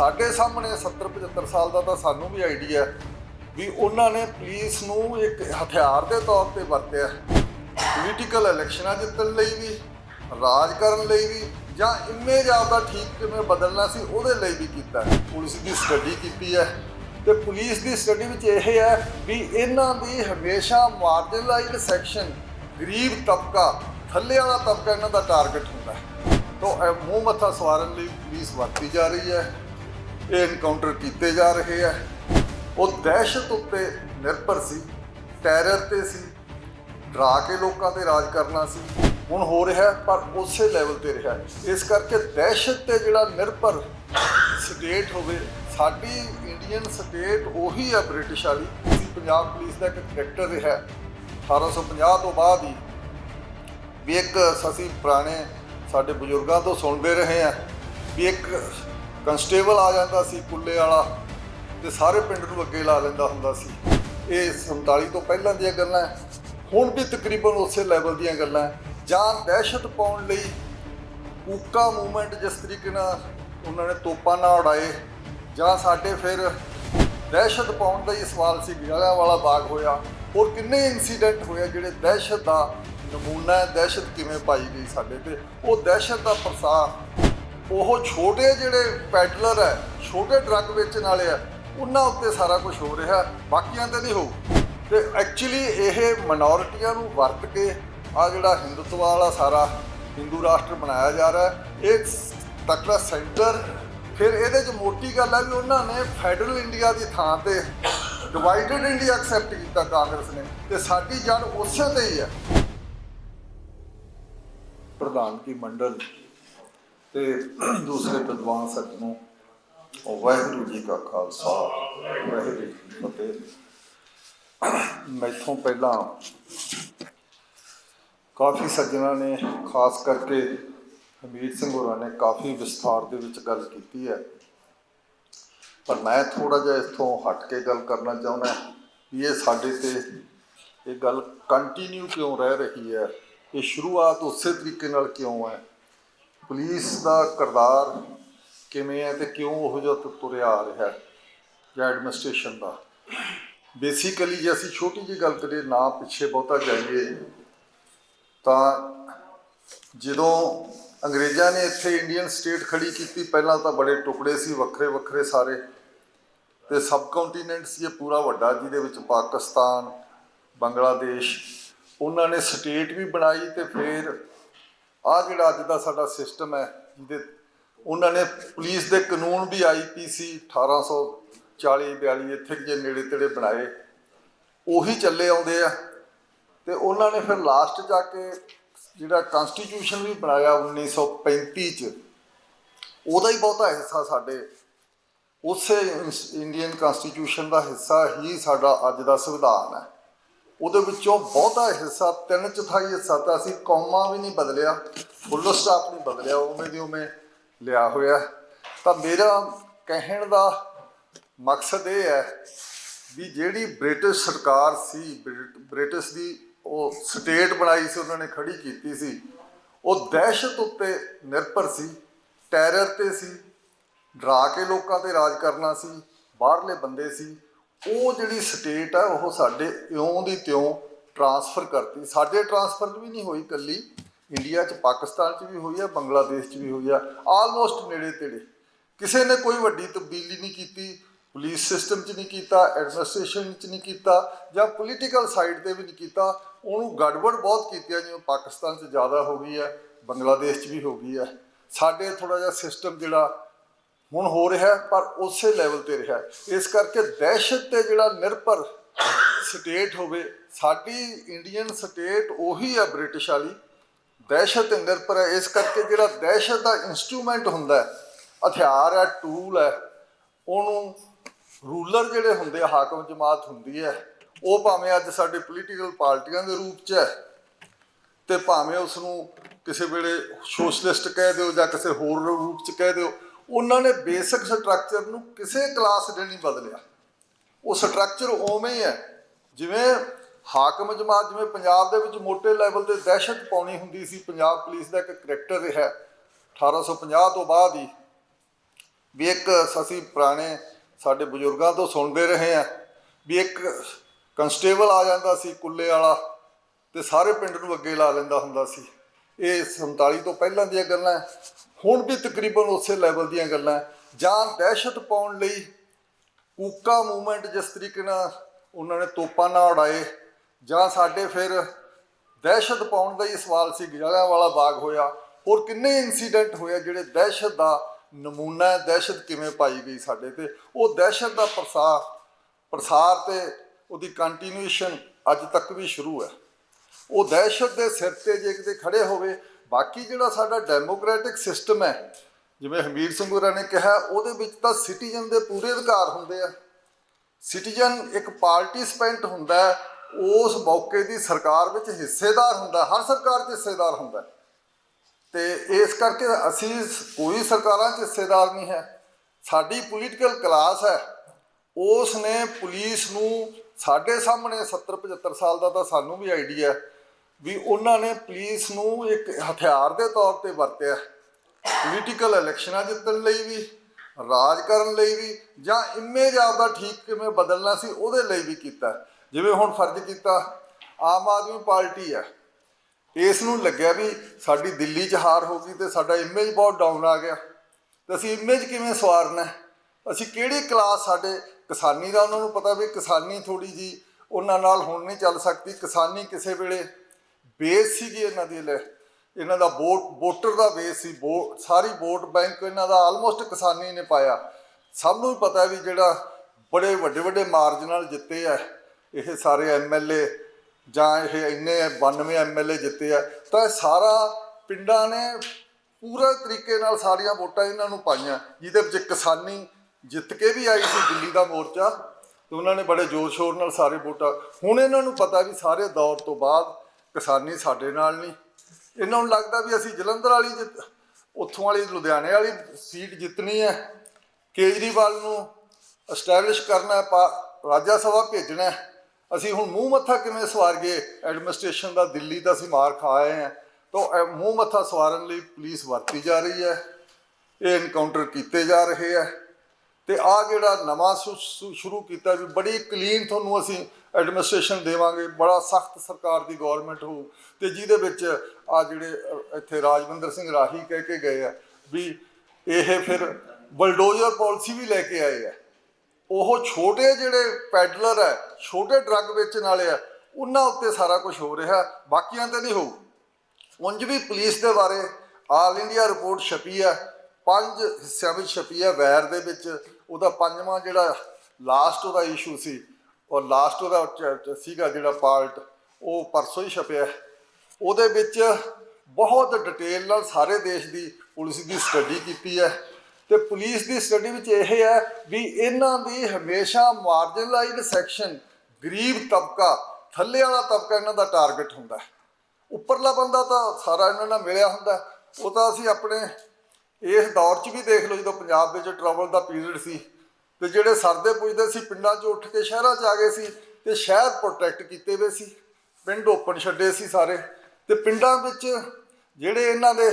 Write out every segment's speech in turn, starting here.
ਸਾਡੇ ਸਾਹਮਣੇ 70 75 ਸਾਲ ਦਾ ਤਾਂ ਸਾਨੂੰ ਵੀ ਆਈਡੀਆ ਵੀ ਉਹਨਾਂ ਨੇ ਪੁਲਿਸ ਨੂੰ ਇੱਕ ਹਥਿਆਰ ਦੇ ਤੌਰ ਤੇ ਵਰਤਿਆ ਪੋਲੀਟੀਕਲ ਇਲੈਕਸ਼ਨਾਂ ਜਿੱਤਣ ਲਈ ਵੀ, ਰਾਜ ਕਰਨ ਲਈ ਵੀ, ਜਾਂ ਇਮੇਜ ਆਪਦਾ ਠੀਕ ਕਿਵੇਂ ਬਦਲਣਾ ਸੀ ਉਹਦੇ ਲਈ ਵੀ ਕੀਤਾ ਪੁਲਿਸ ਦੀ ਸਟੱਡੀ ਕੀਤੀ ਹੈ ਤੇ ਪੁਲਿਸ ਦੀ ਸਟੱਡੀ ਵਿੱਚ ਇਹ ਹੈ ਵੀ ਇਹਨਾਂ ਦੀ ਹਮੇਸ਼ਾ ਮਾਰਜਨਲਾਈਜ਼ਡ ਸੈਕਸ਼ਨ ਗਰੀਬ ਤਬਕਾ, ਥੱਲੇ ਵਾਲਾ ਤਬਕਾ ਇਹਨਾਂ ਦਾ ਟਾਰਗੇਟ ਹੁੰਦਾ ਹੈ। ਤੋਂ ਮੂੰਹ ਮੱਥਾ ਸਵਾਰਨ ਲਈ ਪੁਲਿਸ ਵਰਤੀ ਜਾ ਰਹੀ ਹੈ। ਇਹ ਐਨਕਾਊਂਟਰ ਕੀਤੇ ਜਾ ਰਹੇ ਹੈ ਉਹ ਦਹਿਸ਼ਤ ਉੱਤੇ ਨਿਰਭਰ ਸੀ ਟੈਰਰ ਤੇ ਸੀ, ਡਰਾ ਕੇ ਲੋਕਾਂ ਤੇ ਰਾਜ ਕਰਨਾ ਸੀ। ਹੁਣ ਹੋ ਰਿਹਾ, ਪਰ ਉਸੇ ਲੈਵਲ ਤੇ ਰਿਹਾ। ਇਸ ਕਰਕੇ ਦਹਿਸ਼ਤ ਤੇ ਜਿਹੜਾ ਨਿਰਭਰ ਸਟੇਟ ਹੋਵੇ, ਸਾਡੀ ਇੰਡੀਅਨ ਸਟੇਟ ਉਹੀ ਆ ਬ੍ਰਿਟਿਸ਼ ਵਾਲੀ। ਪੰਜਾਬ ਪੁਲਿਸ ਦਾ ਇੱਕ ਕਰੈਕਟਰ ਰਿਹਾ। ਹੈ। 1850 ਤੋਂ ਬਾਅਦ ਹੀ ਵੀ ਇੱਕ ਅਸੀਂ ਪੁਰਾਣੇ ਸਾਡੇ ਬਜ਼ੁਰਗਾਂ ਤੋਂ ਸੁਣਦੇ ਰਹੇ ਆ। ਵੀ ਇੱਕ ਕਨਸਟੇਬਲ ਆ ਜਾਂਦਾ ਸੀ ਕੁੱਲੇ ਵਾਲਾ ਤੇ ਸਾਰੇ ਪਿੰਡ ਨੂੰ ਅੱਗੇ ਲਾ ਲੈਂਦਾ ਹੁੰਦਾ ਸੀ। ਇਹ 47 ਤੋਂ ਪਹਿਲਾਂ ਦੀਆਂ ਗੱਲਾਂ ਹੁਣ ਵੀ ਤਕਰੀਬਨ ਉਸੇ ਲੈਵਲ ਦੀਆਂ ਗੱਲਾਂ ਜਾਂ ਦਹਿਸ਼ਤ ਪਾਉਣ ਲਈ ਕੂਕਾ ਮੂਵਮੈਂਟ ਜਿਸ ਤਰੀਕੇ ਨਾਲ ਉਹਨਾਂ ਨੇ ਤੋਪਾਂ ਨਾਲ ਉਡਾਏ ਜਾਂ ਸਾਡੇ ਫਿਰ ਦਹਿਸ਼ਤ ਪਾਉਣ ਦਾ ਹੀ ਸਵਾਲ ਸੀ ਗਿਆਲਿਆਂ ਵਾਲਾ ਬਾਗ ਹੋਇਆ। ਹੋਰ ਕਿੰਨੇ ਇਨਸੀਡੈਂਟ ਹੋਏ ਜਿਹੜੇ ਦਹਿਸ਼ਤ ਦਾ ਨਮੂਨਾ ਹੈ, ਦਹਿਸ਼ਤ ਕਿਵੇਂ ਪਾਈ ਗਈ ਸਾਡੇ ਤੇ? ਉਹ ਦਹਿਸ਼ਤ ਦਾ ਪ੍ਰਸਾਰ ਉਹ ਛੋਟੇ ਜਿਹੜੇ ਪੈਡਲਰ ਹੈ, ਛੋਟੇ ਡਰੱਗ ਵੇਚਣ ਵਾਲੇ ਆ ਉਹਨਾਂ ਉੱਤੇ ਸਾਰਾ ਕੁਝ ਹੋ ਰਿਹਾ, ਬਾਕੀਆਂ ਤੇ ਨਹੀਂ ਹੋ ਤੇ ਐਕਚੁਅਲੀ ਇਹ ਮਿਨੋਰਿਟੀਆਂ ਨੂੰ ਵਰਤ ਕੇ ਆ ਜਿਹੜਾ ਹਿੰਦੂਤਵ ਵਾਲਾ ਸਾਰਾ ਹਿੰਦੂ ਰਾਸ਼ਟਰ ਬਣਾਇਆ ਜਾ ਰਿਹਾ ਹੈ, ਇਹ ਤਕੜਾ ਸੈਂਟਰ, ਫਿਰ ਇਹਦੇ 'ਚ ਮੋਟੀ ਗੱਲ ਹੈ ਵੀ ਉਹਨਾਂ ਨੇ ਫੈਡਰਲ ਇੰਡੀਆ ਦੀ ਥਾਂ ਤੇ ਡਿਵਾਈਡਡ ਇੰਡੀਆ ਐਕਸੈਪਟ ਕੀਤਾ ਕਾਂਗਰਸ ਨੇ, ਤੇ ਸਾਡੀ ਜੜ ਉਸੇ ਤੇ ਹੀ ਹੈ। ਪ੍ਰਧਾਨਗੀ ਮੰਡਲ ਤੇ ਦੂਸਰੇ ਵਿਦਵਾਨ ਸੱਜਣੋਂ ਉਹ ਵਾਹਿਗੁਰੂ ਜੀ ਕਾ ਖਾਲਸਾ, ਵਾਹਿਗੁਰੂ ਜੀ ਕੀ ਫਤਿਹ। ਮੈਥੋਂ ਪਹਿਲਾਂ ਕਾਫੀ ਸੱਜਣਾਂ ਨੇ, ਖਾਸ ਕਰਕੇ ਹਮੀਦ ਸਿੰਘ ਹੋਰਾਂ ਨੇ ਕਾਫੀ ਵਿਸਥਾਰ ਦੇ ਵਿੱਚ ਗੱਲ ਕੀਤੀ ਹੈ। ਪਰ ਮੈਂ ਥੋੜਾ ਜਿਹਾ ਇਥੋਂ ਹਟ ਕੇ ਗੱਲ ਕਰਨਾ ਚਾਹੁੰਦਾ ਵੀ ਇਹ ਸਾਡੇ ਤੇ ਇਹ ਗੱਲ ਕੰਟੀਨਿਊ ਕਿਉਂ ਰਹਿ ਰਹੀ ਹੈ? ਇਹ ਸ਼ੁਰੂਆਤ ਉਸੇ ਤਰੀਕੇ ਨਾਲ ਕਿਉਂ ਹੈ? ਪੁਲਿਸ ਦਾ ਕਿਰਦਾਰ ਕਿਵੇਂ ਹੈ ਤੇ ਕਿਉਂ ਉਹ ਜਿਹਾ ਤੁਰਿਆ ਆ ਰਿਹਾ ਹੈ ਜਾਂ ਐਡਮਿਨਿਸਟ੍ਰੇਸ਼ਨ ਦਾ? ਬੇਸਿਕਲੀ ਜੇ ਅਸੀਂ ਛੋਟੀ ਜਿਹੀ ਗੱਲ ਕਰੀਏ, ਨਾ ਪਿੱਛੇ ਬਹੁਤਾ ਜਾਈਏ, ਤਾਂ ਜਦੋਂ ਅੰਗਰੇਜ਼ਾਂ ਨੇ ਇੱਥੇ ਇੰਡੀਅਨ ਸਟੇਟ ਖੜੀ ਕੀਤੀ, ਪਹਿਲਾਂ ਤਾਂ ਬੜੇ ਟੁਕੜੇ ਸੀ, ਵੱਖਰੇ ਵੱਖਰੇ ਸਾਰੇ, ਤੇ ਸਬ ਕੰਟੀਨੈਂਟ ਸੀ ਇਹ ਪੂਰਾ ਵੱਡਾ, ਜਿਹਦੇ ਵਿੱਚ ਪਾਕਿਸਤਾਨ, ਬੰਗਲਾਦੇਸ਼, ਉਹਨਾਂ ਨੇ ਸਟੇਟ ਵੀ ਬਣਾਈ ਤੇ ਫਿਰ ਆ ਜਿਹੜਾ ਅੱਜ ਦਾ ਸਾਡਾ ਸਿਸਟਮ ਹੈ, ਜਿਹਦੇ ਉਹਨਾਂ ਨੇ ਪੁਲਿਸ ਦੇ ਕਾਨੂੰਨ ਵੀ ਆਈਪੀਸੀ 1840 42 ਇੱਥੇ ਜੇ ਨੇੜੇ ਤੇੜੇ ਬਣਾਏ। ਉਹੀ ਚੱਲੇ ਆਉਂਦੇ ਆ। ਤੇ ਉਹਨਾਂ ਨੇ ਫਿਰ ਲਾਸਟ ਜਾ ਕੇ ਜਿਹੜਾ ਕਨਸਟੀਟਿਊਸ਼ਨ ਵੀ ਬਣਾਇਆ 1935 ਚ, ਉਹਦਾ ਹੀ ਬਹੁਤਾ ਹਿੱਸਾ ਸਾਡੇ, ਉਸੇ ਇੰਡੀਅਨ ਕਨਸਟੀਟਿਊਸ਼ਨ ਦਾ ਹਿੱਸਾ ਹੀ ਸਾਡਾ ਅੱਜ ਦਾ ਸੰਵਿਧਾਨ ਹੈ। ਉਹਦੇ ਵਿੱਚੋਂ ਬਹੁਤਾ ਹਿੱਸਾ, ਤਿੰਨ ਚੌਥਾਈ ਹਿੱਸਾ ਤਾਂ ਅਸੀਂ ਕੌਮਾਂ ਵੀ ਨਹੀਂ ਬਦਲਿਆ, ਫੁੱਲ ਸਟਾਪ ਨਹੀਂ ਬਦਲਿਆ, ਉਵੇਂ ਦੀ ਉਵੇਂ ਲਿਆ ਹੋਇਆ। ਤਾਂ ਮੇਰਾ ਕਹਿਣ ਦਾ ਮਕਸਦ ਇਹ ਹੈ ਵੀ ਜਿਹੜੀ ਬ੍ਰਿਟਿਸ਼ ਸਰਕਾਰ ਸੀ, ਬ੍ਰਿਟ- ਬ੍ਰਿਟਿਸ਼ ਦੀ ਉਹ ਸਟੇਟ ਬਣਾਈ ਸੀ, ਉਹਨਾਂ ਨੇ ਖੜੀ ਕੀਤੀ ਸੀ, ਉਹ ਦਹਿਸ਼ਤ ਉੱਤੇ ਨਿਰਭਰ ਸੀ, ਟੈਰਰ ਤੇ ਸੀ, ਡਰਾ ਕੇ ਲੋਕਾਂ ਤੇ ਰਾਜ ਕਰਨਾ ਸੀ, ਬਾਹਰਲੇ ਬੰਦੇ ਸੀ ਉਹ ਜਿਹੜੀ ਸਟੇਟ ਆ, ਉਹ ਸਾਡੇ ਇਉਂ ਦੀ ਤਿਉਂ ਟਰਾਂਸਫਰ ਕਰਤੀ। ਸਾਡੇ ਟਰਾਂਸਫਰ ਵੀ ਨਹੀਂ ਹੋਈ ਕੱਲੀ ਇੰਡੀਆ ਚ, ਪਾਕਿਸਤਾਨ ਚ ਵੀ ਹੋਈ ਆ, ਬੰਗਲਾਦੇਸ਼ ਚ ਵੀ ਹੋਈ ਆ ਆਲਮੋਸਟ ਨੇੜੇ ਤੇੜੇ ਕਿਸੇ ਨੇ ਕੋਈ ਵੱਡੀ ਤਬਦੀਲੀ ਨਹੀਂ ਕੀਤੀ ਪੁਲਿਸ ਸਿਸਟਮ 'ਚ ਨਹੀਂ ਕੀਤਾ ਐਡਮਿਨਿਸਟ੍ਰੇਸ਼ਨ 'ਚ ਨਹੀਂ ਕੀਤਾ, ਜਾਂ ਪੋਲੀਟੀਕਲ ਸਾਈਡ ਤੇ ਵੀ ਨਹੀਂ ਕੀਤਾ। ਉਹਨੂੰ ਗੜਬੜ ਬਹੁਤ ਕੀਤੀ ਆ, ਜਿਵੇਂ ਪਾਕਿਸਤਾਨ 'ਚ ਜ਼ਿਆਦਾ ਹੋ ਗਈ ਹੈ ਬੰਗਲਾਦੇਸ਼ 'ਚ ਵੀ ਹੋ ਗਈ ਹੈ ਸਾਡੇ ਥੋੜਾ ਜਿਹਾ ਸਿਸਟਮ ਜਿਹੜਾ ਹੁਣ ਹੋ ਰਿਹਾ ਪਰ ਉਸੇ ਲੈਵਲ ਤੇ ਰਿਹਾ ਇਸ ਕਰਕੇ ਦਹਿਸ਼ਤ ਤੇ ਜਿਹੜਾ ਨਿਰਭਰ ਸਟੇਟ ਹੋਵੇ, ਸਾਡੀ ਇੰਡੀਅਨ ਸਟੇਟ ਉਹੀ ਆ ਬ੍ਰਿਟਿਸ਼ ਵਾਲੀ। ਦਹਿਸ਼ਤ ਤੇ ਨਿਰਭਰ ਹੈ, ਇਸ ਕਰਕੇ ਜਿਹੜਾ ਦਹਿਸ਼ਤ ਦਾ ਇਨਸਟਰੂਮੈਂਟ ਹੁੰਦਾ ਹੈ, ਹਥਿਆਰ ਹੈ ਟੂਲ ਹੈ, ਉਹਨੂੰ ਰੂਲਰ ਜਿਹੜੇ ਹੁੰਦੇ ਆ, ਹਾਕਮ ਜਮਾਤ ਹੁੰਦੀ ਹੈ, ਉਹ ਭਾਵੇਂ ਅੱਜ ਸਾਡੇ ਪੋਲੀਟੀਕਲ ਪਾਰਟੀਆਂ ਦੇ ਰੂਪ 'ਚ ਹੈ, ਤੇ ਭਾਵੇਂ ਉਸ ਨੂੰ ਕਿਸੇ ਵੇਲੇ ਸੋਸ਼ਲਿਸਟ ਕਹਿ ਦਿਓ ਜਾਂ ਕਿਸੇ ਹੋਰ ਰੂਪ 'ਚ ਕਹਿ ਦਿਓ ਉਹਨਾਂ ਨੇ ਬੇਸਿਕ ਸਟਰਕਚਰ ਨੂੰ ਕਿਸੇ ਕਲਾਸ ਦੇ ਨਹੀਂ ਬਦਲਿਆ। ਉਹ ਸਟਰਕਚਰ ਉਵੇਂ ਹੀ ਹੈ, ਜਿਵੇਂ ਹਾਕਮ ਜਮਾਤ, ਜਿਵੇਂ ਪੰਜਾਬ ਦੇ ਵਿੱਚ ਮੋਟੇ ਲੈਵਲ ਤੇ ਦਹਿਸ਼ਤ ਪਾਉਣੀ ਹੁੰਦੀ ਸੀ, ਪੰਜਾਬ ਪੁਲਿਸ ਦਾ ਇੱਕ ਕਰੈਕਟਰ ਰਿਹਾ। 1850 ਤੋਂ ਬਾਅਦ ਹੀ ਵੀ ਇੱਕ ਅਸੀਂ ਪੁਰਾਣੇ ਸਾਡੇ ਬਜ਼ੁਰਗਾਂ ਤੋਂ ਸੁਣਦੇ ਰਹੇ ਆ ਵੀ ਇੱਕ ਕਨਸਟੇਬਲ ਆ ਜਾਂਦਾ ਸੀ ਕੁੱਲੇ ਵਾਲਾ ਤੇ ਸਾਰੇ ਪਿੰਡ ਨੂੰ ਅੱਗੇ ਲਾ ਲੈਂਦਾ ਹੁੰਦਾ ਸੀ। ਇਹ 47 ਤੋਂ ਪਹਿਲਾਂ ਦੀਆਂ ਗੱਲਾਂ ਹੁਣ ਵੀ ਤਕਰੀਬਨ ਉਸੇ ਲੈਵਲ ਦੀਆਂ ਗੱਲਾਂ ਜਾਂ ਦਹਿਸ਼ਤ ਪਾਉਣ ਲਈ ਕੂਕਾ ਮੂਵਮੈਂਟ ਜਿਸ ਤਰੀਕੇ ਨਾਲ ਉਹਨਾਂ ਨੇ ਤੋਪਾਂ ਨਾਲ ਉਡਾਏ, ਜਾਂ ਸਾਡੇ ਫਿਰ ਦਹਿਸ਼ਤ ਪਾਉਣ ਦਾ ਹੀ ਸਵਾਲ ਸੀ ਜਲਿਆਂ ਵਾਲਾ ਬਾਗ ਹੋਇਆ। ਹੋਰ ਕਿੰਨੇ ਇਨਸੀਡੈਂਟ ਹੋਏ ਜਿਹੜੇ ਦਹਿਸ਼ਤ ਦਾ ਨਮੂਨਾ ਹੈ, ਦਹਿਸ਼ਤ ਕਿਵੇਂ ਪਾਈ ਗਈ ਸਾਡੇ ਤੇ? ਉਹ ਦਹਿਸ਼ਤ ਦਾ ਪ੍ਰਸਾਰ ਪ੍ਰਸਾਰ ਤੇ ਉਹਦੀ ਕੰਟੀਨਿਊਏਸ਼ਨ ਅੱਜ ਤੱਕ ਵੀ ਸ਼ੁਰੂ ਹੈ। ਉਹ ਦਹਿਸ਼ਤ ਦੇ ਸਿਰ ਤੇ ਜੇ ਕਿਤੇ ਖੜੇ ਹੋਵੇ ਬਾਕੀ ਜਿਹੜਾ ਸਾਡਾ ਡੈਮੋਕ੍ਰੈਟਿਕ ਸਿਸਟਮ ਹੈ, ਜਿਵੇਂ ਹਮੀਰ ਸਿੰਘ ਹੋਰਾਂ ਨੇ ਕਿਹਾ, ਉਹਦੇ ਵਿੱਚ ਤਾਂ ਸਿਟੀਜ਼ਨ ਦੇ ਪੂਰੇ ਅਧਿਕਾਰ ਹੁੰਦੇ ਆ ਸਿਟੀਜ਼ਨ ਇੱਕ ਪਾਰਟਿਸਪੈਂਟ ਹੁੰਦਾ ਉਸ ਮੌਕੇ ਦੀ ਸਰਕਾਰ ਵਿੱਚ ਹਿੱਸੇਦਾਰ ਹੁੰਦਾ, ਹਰ ਸਰਕਾਰ 'ਚ ਹਿੱਸੇਦਾਰ ਹੁੰਦਾ ਹੈ। ਤੇ ਇਸ ਕਰਕੇ ਅਸੀਂ ਕੋਈ ਸਰਕਾਰਾਂ 'ਚ ਹਿੱਸੇਦਾਰ ਨਹੀਂ ਹੈ ਸਾਡੀ ਪੋਲੀਟੀਕਲ ਕਲਾਸ ਹੈ ਉਸ ਨੇ ਪੁਲਿਸ ਨੂੰ ਸਾਡੇ ਸਾਹਮਣੇ 70 75 ਸਾਲ ਦਾ ਤਾਂ ਸਾਨੂੰ ਵੀ ਆਈਡੀਆ ਵੀ ਉਹਨਾਂ ਨੇ ਪੁਲਿਸ ਨੂੰ ਇੱਕ ਹਥਿਆਰ ਦੇ ਤੌਰ ਤੇ ਵਰਤਿਆ। ਪੋਲੀਟੀਕਲ ਇਲੈਕਸ਼ਨਾਂ ਜਿੱਤਣ ਲਈ ਵੀ, ਰਾਜ ਕਰਨ ਲਈ ਵੀ, ਜਾਂ ਇਮੇਜ ਆਪਦਾ ਠੀਕ ਕਿਵੇਂ ਬਦਲਣਾ ਸੀ ਉਹਦੇ ਲਈ ਵੀ ਕੀਤਾ। ਜਿਵੇਂ ਹੁਣ ਫਰਜ਼ ਕੀਤਾ, ਆਮ ਆਦਮੀ ਪਾਰਟੀ ਹੈ ਇਸ ਨੂੰ ਲੱਗਿਆ ਵੀ ਸਾਡੀ ਦਿੱਲੀ 'ਚ ਹਾਰ ਹੋ ਗਈ ਤੇ ਸਾਡਾ ਇਮੇਜ ਬਹੁਤ ਡਾਊਨ ਆ ਗਿਆ। ਤੇ ਅਸੀਂ ਇਮੇਜ ਕਿਵੇਂ ਸਵਾਰਨਾ? ਅਸੀਂ ਕਿਹੜੀ ਕਲਾਸ ਸਾਡੇ ਕਿਸਾਨੀ ਦਾ? ਉਹਨਾਂ ਨੂੰ ਪਤਾ ਵੀ ਕਿਸਾਨੀ ਥੋੜੀ ਜੀ ਉਹਨਾਂ ਨਾਲ ਹੁਣ ਨਹੀਂ ਚੱਲ ਸਕਦੀ, ਕਿਸਾਨੀ ਕਿਸੇ ਵੇਲੇ ਬੇਸ ਸੀਗੀ ਇਹਨਾਂ ਦੀ ਲੈ। ਇਹਨਾਂ ਦਾ ਵੋਟ ਵੋਟਰ ਦਾ ਬੇਸ ਸੀ ਵੋ ਸਾਰੀ ਵੋਟ ਬੈਂਕ ਇਹਨਾਂ ਦਾ ਆਲਮੋਸਟ ਕਿਸਾਨੀ ਨੇ ਪਾਇਆ। ਸਭ ਨੂੰ ਹੀ ਪਤਾ ਵੀ ਜਿਹੜਾ ਬੜੇ ਵੱਡੇ ਵੱਡੇ ਮਾਰਜ ਨਾਲ ਜਿੱਤੇ ਆ, ਇਹ ਸਾਰੇ ਐਮਐਲਏ ਜਾਂ ਇਹ ਇੰਨੇ 92 ਐਮਐਲਏ ਜਿੱਤੇ ਆ। ਤਾਂ ਇਹ ਸਾਰਾ ਪਿੰਡਾਂ ਨੇ ਪੂਰੇ ਤਰੀਕੇ ਨਾਲ ਸਾਰੀਆਂ ਵੋਟਾਂ ਇਹਨਾਂ ਨੂੰ ਪਾਈਆਂ, ਜਿਹਦੇ ਵਿੱਚ ਕਿਸਾਨੀ ਜਿੱਤ ਕੇ ਵੀ ਆਈ ਸੀ ਦਿੱਲੀ ਦਾ ਮੋਰਚਾ, ਤੇ ਉਹਨਾਂ ਨੇ ਬੜੇ ਜ਼ੋਰ ਸ਼ੋਰ ਨਾਲ ਸਾਰੇ ਵੋਟਾਂ। ਹੁਣ ਇਹਨਾਂ ਨੂੰ ਪਤਾ ਵੀ ਸਾਰੇ ਦੌਰ ਤੋਂ ਬਾਅਦ ਕਿਸਾਨੀ ਸਾਡੇ ਨਾਲ ਨਹੀਂ। ਇਹਨਾਂ ਨੂੰ ਲੱਗਦਾ ਵੀ ਅਸੀਂ ਜਲੰਧਰ ਵਾਲੀ ਜਿੱਤ ਉੱਥੋਂ ਵਾਲੀ ਲੁਧਿਆਣੇ ਵਾਲੀ ਸੀਟ ਜਿੱਤਣੀ ਹੈ। ਕੇਜਰੀਵਾਲ ਨੂੰ ਐਸਟੈਬਲਿਸ਼ ਕਰਨਾ ਹੈ, ਪਾ- ਰਾਜਾ ਸਭਾ ਭੇਜਣਾ ਅਸੀਂ ਹੁਣ ਮੂੰਹ ਮੱਥਾ ਕਿਵੇਂ ਸਵਾਰ ਗਏ ਐਡਮਿਨਿਸਟ੍ਰੇਸ਼ਨ ਦਾ ਦਿੱਲੀ ਦਾ ਅਸੀਂ ਮਾਰ ਖਾ ਆਏ ਹਾਂ। ਤਾਂ ਇਹ ਮੂੰਹ ਮੱਥਾ ਸਵਾਰਨ ਲਈ ਪੁਲਿਸ ਵਰਤੀ ਜਾ ਰਹੀ ਹੈ। ਇਹ ਐਨਕਾਊਂਟਰ ਕੀਤੇ ਜਾ ਰਹੇ ਹੈ। ਤੇ ਆ ਜਿਹੜਾ ਨਵਾਂ ਸ਼ੁ- ਸ਼ੁਰੂ ਕੀਤਾ ਵੀ ਬੜੀ ਕਲੀਨ ਤੁਹਾਨੂੰ ਅਸੀਂ ਐਡਮਿਨਿਸਟ੍ਰੇਸ਼ਨ ਦੇਵਾਂਗੇ, ਬੜਾ ਸਖਤ ਸਰਕਾਰ ਦੀ ਗਵਰਨਮੈਂਟ ਹੋਊ। ਤੇ ਜਿਹਦੇ ਵਿੱਚ ਆ ਜਿਹੜੇ ਇੱਥੇ ਰਾਜਵਿੰਦਰ ਸਿੰਘ ਰਾਹੀ ਕਹਿ ਕੇ ਗਏ ਆ ਵੀ ਇਹ ਫਿਰ ਬਲਡੋਜ਼ਰ ਪਾਲਿਸੀ ਵੀ ਲੈ ਕੇ ਆਏ ਆ। ਉਹ ਛੋਟੇ ਜਿਹੜੇ ਪੈਡਲਰ ਹੈ ਛੋਟੇ ਡਰੱਗ ਵੇਚਣ ਵਾਲੇ ਆ, ਉਹਨਾਂ ਉੱਤੇ ਸਾਰਾ ਕੁਝ ਹੋ ਰਿਹਾ, ਬਾਕੀਆਂ ਤੇ ਨਹੀਂ ਹੋਊ। ਉਂਝ ਵੀ ਪੁਲਿਸ ਦੇ ਬਾਰੇ ਆਲ ਇੰਡੀਆ ਰਿਪੋਰਟ ਛਪੀ ਹੈ ਪੰਜ ਹਿੱਸਿਆਂ ਵਿੱਚ ਛਪੀ ਹੈ ਵੈਰ ਦੇ ਵਿੱਚ। ਉਹਦਾ ਪੰਜਵਾਂ ਜਿਹੜਾ ਲਾਸਟ ਉਹਦਾ ਇਸ਼ੂ ਸੀ, ਔਰ ਲਾਸਟ ਉਹਦਾ ਚ- ਸੀਗਾ ਜਿਹੜਾ ਪਾਰਟ ਉਹ ਪਰਸੋਂ ਹੀ ਛਪਿਆ। ਉਹਦੇ ਵਿੱਚ ਬਹੁਤ ਡਿਟੇਲ ਨਾਲ ਸਾਰੇ ਦੇਸ਼ ਦੀ ਪੁਲਿਸ ਦੀ ਸਟੱਡੀ ਕੀਤੀ ਹੈ। ਤੇ ਪੁਲਿਸ ਦੀ ਸਟੱਡੀ ਵਿੱਚ ਇਹ ਹੈ ਵੀ ਇਹਨਾਂ ਦੀ ਹਮੇਸ਼ਾ ਮਾਰਜਨਲਾਈਜ਼ਡ ਸੈਕਸ਼ਨ ਗਰੀਬ ਤਬਕਾ, ਥੱਲੇ ਵਾਲਾ ਤਬਕਾ ਇਹਨਾਂ ਦਾ ਟਾਰਗੇਟ ਹੁੰਦਾ ਹੈ। ਉੱਪਰਲਾ ਬੰਦਾ ਤਾਂ ਸਾਰਾ ਇਹਨਾਂ ਨਾਲ ਮਿਲਿਆ ਹੁੰਦਾ ਉਹ ਤਾਂ ਅਸੀਂ ਆਪਣੇ ਇਸ ਦੌਰ 'ਚ ਵੀ ਦੇਖ ਲਓ ਜਦੋਂ ਪੰਜਾਬ ਵਿੱਚ ਟਰਬਲ ਦਾ ਪੀਰੀਅਡ ਸੀ ਤੇ ਜਿਹੜੇ ਸਰਦੇ ਪੁੱਜਦੇ ਸੀ, ਪਿੰਡਾਂ 'ਚ ਉੱਠ ਕੇ ਸ਼ਹਿਰਾਂ 'ਚ ਆ ਗਏ ਸੀ ਤੇ ਸ਼ਹਿਰ ਪ੍ਰੋਟੈਕਟ ਕੀਤੇ ਹੋਏ ਸੀ, ਪਿੰਡ ਓਪਨ ਛੱਡੇ ਸੀ ਸਾਰੇ ਤੇ ਪਿੰਡਾਂ ਵਿੱਚ ਜਿਹੜੇ ਇਹਨਾਂ ਦੇ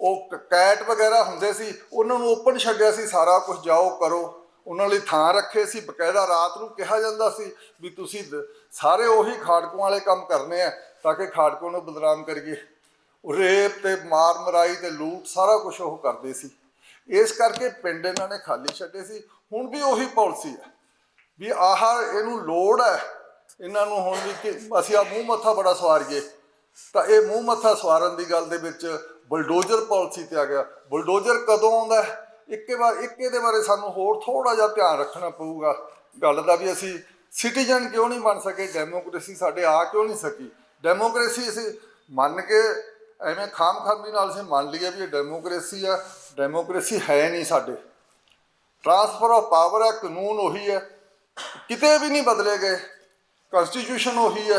ਉਹ ਕ- ਕੈਟ ਵਗੈਰਾ ਹੁੰਦੇ ਸੀ, ਉਹਨਾਂ ਨੂੰ ਓਪਨ ਛੱਡਿਆ ਸੀ, ਸਾਰਾ ਕੁਝ ਜਾਓ ਕਰੋ, ਉਹਨਾਂ ਲਈ ਥਾਂ ਰੱਖੇ ਸੀ, ਬਕਾਇਦਾ ਰਾਤ ਨੂੰ ਕਿਹਾ ਜਾਂਦਾ ਸੀ ਵੀ ਤੁਸੀਂ ਸਾਰੇ ਉਹੀ ਖਾੜਕੂਆਂ ਵਾਲੇ ਕੰਮ ਕਰਨੇ ਆ ਤਾਂ ਕਿ ਖਾੜਕੂ ਨੂੰ ਬਦਨਾਮ ਕਰੀਏ। ਰੇਪ ਤੇ ਮਾਰ ਮਰਾਈ ਤੇ ਲੂਟ ਸਾਰਾ ਕੁਝ ਉਹ ਕਰਦੇ ਸੀ। ਇਸ ਕਰਕੇ ਪਿੰਡ ਇਹਨਾਂ ਨੇ ਖਾਲੀ ਛੱਡੇ ਸੀ। ਹੁਣ ਵੀ ਉਹੀ ਪਾਲਿਸੀ ਹੈ ਵੀ ਆਹ ਇਹਨੂੰ ਲੋੜ ਹੈ। ਇਹਨਾਂ ਨੂੰ ਹੁਣ ਵੀ ਕਿ ਅਸੀਂ ਆ ਮੂੰਹ ਮੱਥਾ ਬੜਾ ਸਵਾਰੀਏ। ਤਾਂ ਇਹ ਮੂੰਹ ਮੱਥਾ ਸਵਾਰਨ ਦੀ ਗੱਲ ਦੇ ਵਿੱਚ ਬਲਡੋਜ਼ਰ ਪਾਲਿਸੀ ਤੇ ਆ ਗਿਆ। ਬਲਡੋਜ਼ਰ ਕਦੋਂ ਆਉਂਦਾ ਇੱਕੇ ਵਾਰ, ਇੱਕੇ ਦੇ ਬਾਰੇ ਸਾਨੂੰ ਹੋਰ ਥੋੜਾ ਜਿਹਾ ਧਿਆਨ ਰੱਖਣਾ ਪਊਗਾ। ਗੱਲ ਦਾ ਵੀ ਅਸੀਂ ਸਿਟੀਜ਼ਨ ਕਿਉਂ ਨਹੀਂ ਬਣ ਸਕੇ? ਡੈਮੋਕ੍ਰੇਸੀ ਸਾਡੇ ਆ ਕਿਉਂ ਨਹੀਂ ਸਕੀ? ਡੈਮੋਕ੍ਰੇਸੀ ਅਸੀਂ ਮੰਨ ਕੇ ਐਵੇਂ ਖਾਮਖਾਮੀ ਨਾਲ ਅਸੀਂ ਮੰਨ ਲਈਏ ਵੀ ਇਹ ਡੈਮੋਕ੍ਰੇਸੀ ਆ, ਡੈਮੋਕ੍ਰੇਸੀ ਹੈ ਨਹੀਂ ਸਾਡੇ। ਟ੍ਰਾਂਸਫਰ ਆਫ ਪਾਵਰ ਹੈ ਕਾਨੂੰਨ ਉਹੀ ਹੈ, ਕਿਤੇ ਵੀ ਨਹੀਂ ਬਦਲੇ ਗਏ ਕਨਸਟੀਟਿਊਸ਼ਨ ਉਹੀ ਹੈ,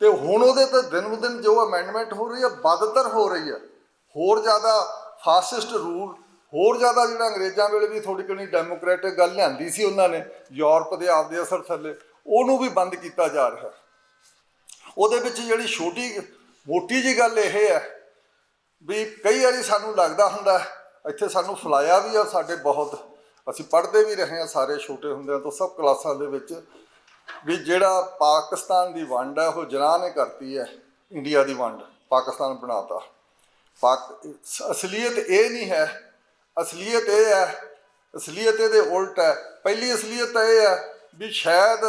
ਤੇ ਹੁਣ ਉਹਦੇ ਤੇ ਦਿਨ ਬ ਦਿਨ ਜੋ ਅਮੈਂਡਮੈਂਟ ਹੋ ਰਹੀ ਹੈ, ਬਦਤਰ ਹੋ ਰਹੀ ਹੈ। ਹੋਰ ਜ਼ਿਆਦਾ ਫਾਸਿਸਟ ਰੂਲ ਹੋਰ ਜ਼ਿਆਦਾ ਜਿਹੜਾ ਅੰਗਰੇਜ਼ਾਂ ਵੇਲੇ ਵੀ ਥੋੜੀ ਕਣੀ ਡੈਮੋਕ੍ਰੈਟਿਕ ਗੱਲ ਲਿਆਂਦੀ ਸੀ ਉਹਨਾਂ ਨੇ, ਯੂਰਪ ਦੇ ਆਪਦੇ ਅਸਰ ਥੱਲੇ, ਉਹਨੂੰ ਵੀ ਬੰਦ ਕੀਤਾ ਜਾ ਰਿਹਾ। ਉਹਦੇ ਵਿੱਚ ਜਿਹੜੀ ਛੋਟੀ ਮੋਟੀ ਜੀ ਗੱਲ ਇਹ ਹੈ ਵੀ ਕਈ ਵਾਰੀ ਸਾਨੂੰ ਲੱਗਦਾ ਹੁੰਦਾ ਇੱਥੇ ਸਾਨੂੰ ਫਲਾਇਆ ਵੀ ਆ, ਸਾਡੇ ਬਹੁਤ, ਅਸੀਂ ਪੜ੍ਹਦੇ ਵੀ ਰਹੇ ਆ ਸਾਰੇ ਛੋਟੇ ਹੁੰਦਿਆਂ ਤੋਂ ਸਭ ਕਲਾਸਾਂ ਦੇ ਵਿੱਚ, ਵੀ ਜਿਹੜਾ ਪਾਕਿਸਤਾਨ ਦੀ ਵੰਡ ਹੈ, ਉਹ ਜਨਾਹ ਨੇ ਕਰਤੀ ਹੈ, ਇੰਡੀਆ ਦੀ ਵੰਡ, ਪਾਕਿਸਤਾਨ ਬਣਾਤਾ। ਪਾਕ ਅਸਲੀਅਤ ਇਹ ਨਹੀਂ ਹੈ, ਅਸਲੀਅਤ ਇਹ ਹੈ, ਅਸਲੀਅਤ ਇਹਦੇ ਉਲਟ ਹੈ, ਪਹਿਲੀ ਅਸਲੀਅਤ ਤਾਂ ਇਹ ਹੈ ਵੀ ਸ਼ਾਇਦ